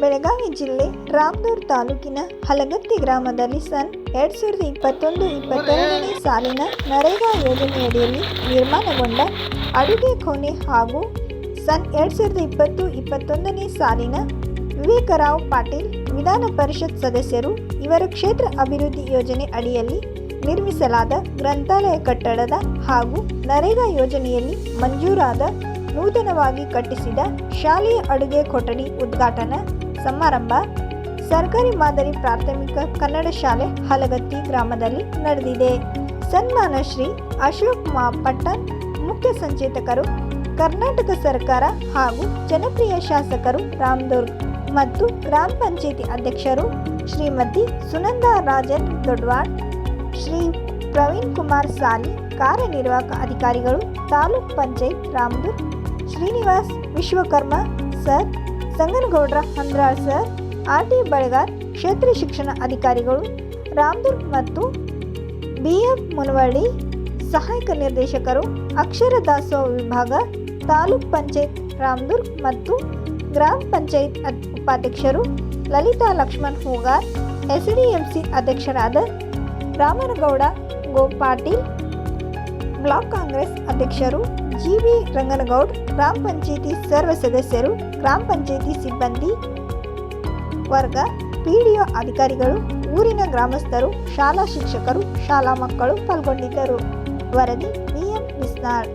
ಬೆಳಗಾವಿ ಜಿಲ್ಲೆ ರಾಮದೂರ್ ತಾಲೂಕಿನ ಹಲಗತ್ತಿ ಗ್ರಾಮದಲ್ಲಿ ಸನ್ ಎರಡ್ ಸಾವಿರದ ಇಪ್ಪತ್ತೊಂದು, ಇಪ್ಪತ್ತೆರಡನೇ ಸಾಲಿನ ನರೇಗಾ ಯೋಜನೆಯಡಿಯಲ್ಲಿ ನಿರ್ಮಾಣಗೊಂಡ ಅಡುಗೆ ಕೋಣೆ ಹಾಗೂ ಸನ್ ಎರಡ್ ಸಾವಿರದ ಇಪ್ಪತ್ತು, ಇಪ್ಪತ್ತೊಂದನೇ ಸಾಲಿನ ವಿವೇಕರಾವ್ ಪಾಟೀಲ್ ವಿಧಾನ ಪರಿಷತ್ ಸದಸ್ಯರು ಇವರ ಕ್ಷೇತ್ರ ಅಭಿವೃದ್ಧಿ ಯೋಜನೆ ಅಡಿಯಲ್ಲಿ ನಿರ್ಮಿಸಲಾದ ಗ್ರಂಥಾಲಯ ಕಟ್ಟಡದ ಹಾಗೂ ನರೇಗಾ ಯೋಜನೆಯಲ್ಲಿ ಮಂಜೂರಾದ ನೂತನವಾಗಿ ಕಟ್ಟಿಸಿದ ಶಾಲೆಯ ಅಡುಗೆ ಕೊಠಡಿ ಉದ್ಘಾಟನಾ ಸಮಾರಂಭ ಸರ್ಕಾರಿ ಮಾದರಿ ಪ್ರಾಥಮಿಕ ಕನ್ನಡ ಶಾಲೆ ಹಲಗತ್ತಿ ಗ್ರಾಮದಲ್ಲಿ ನಡೆದಿದೆ. ಸನ್ಮಾನ ಶ್ರೀ ಅಶೋಕ್ ಮಾ ಪಟ್ಟಣ್ ಮುಖ್ಯ ಸಂಚೇತಕರು, ಕರ್ನಾಟಕ ಸರ್ಕಾರ ಹಾಗೂ ಜನಪ್ರಿಯ ಶಾಸಕರು ರಾಮದುರ್ಗ್ ಮತ್ತು ಗ್ರಾಮ ಪಂಚಾಯಿತಿ ಅಧ್ಯಕ್ಷರು ಶ್ರೀಮತಿ ಸುನಂದಾ ರಾಜನ್ ದೊಡ್ವಾಡ್, ಶ್ರೀ ಪ್ರವೀಣ್ ಕುಮಾರ್ ಸಾಲಿ, ಕಾರ್ಯನಿರ್ವಾಹಕ ಅಧಿಕಾರಿಗಳು, taluk panchayat Ramdurg Srinivas Vishwakarma sir Sanganagoudra Handral sir, R T Balegar ಕ್ಷೇತ್ರ ಶಿಕ್ಷಣ ಅಧಿಕಾರಿಗಳು ರಾಮದುರ್ಗ್ ಮತ್ತು ಬಿ ಎಫ್ ಮುನವಳ್ಳಿ ಸಹಾಯಕ ನಿರ್ದೇಶಕರು ಅಕ್ಷರ ದಾಸೋಹ ವಿಭಾಗ, ತಾಲೂಕ್ ಪಂಚಾಯತ್ ರಾಮದುರ್ಗ್ ಮತ್ತು ಗ್ರಾಮ ಪಂಚಾಯತ್ ಉಪಾಧ್ಯಕ್ಷರು ಲಲಿತಾ ಲಕ್ಷ್ಮಣ್ ಹೂಗಾರ್ ಸಿ ಅಧ್ಯಕ್ಷರಾದ ರಾಮನಗೌಡ ಗೋ ಪಾಟೀಲ್ ಬ್ಲಾಕ್ ಕಾಂಗ್ರೆಸ್ ಅಧ್ಯಕ್ಷರು ಜಿ ವಿ ರಂಗನಗೌಡ್, ಗ್ರಾಮ ಪಂಚಾಯಿತಿ ಸರ್ವ ಸದಸ್ಯರು, ಗ್ರಾಮ ಪಂಚಾಯಿತಿ ಸಿಬ್ಬಂದಿ ವರ್ಗ ಪಿಡಿಒ ಅಧಿಕಾರಿಗಳು, ಊರಿನ ಗ್ರಾಮಸ್ಥರು, ಶಾಲಾ ಶಿಕ್ಷಕರು, ಶಾಲಾ ಮಕ್ಕಳು ಪಾಲ್ಗೊಂಡಿದ್ದರು. ವರದಿ ಬಿಎಂ ಬಿಸ್ನಾಳ್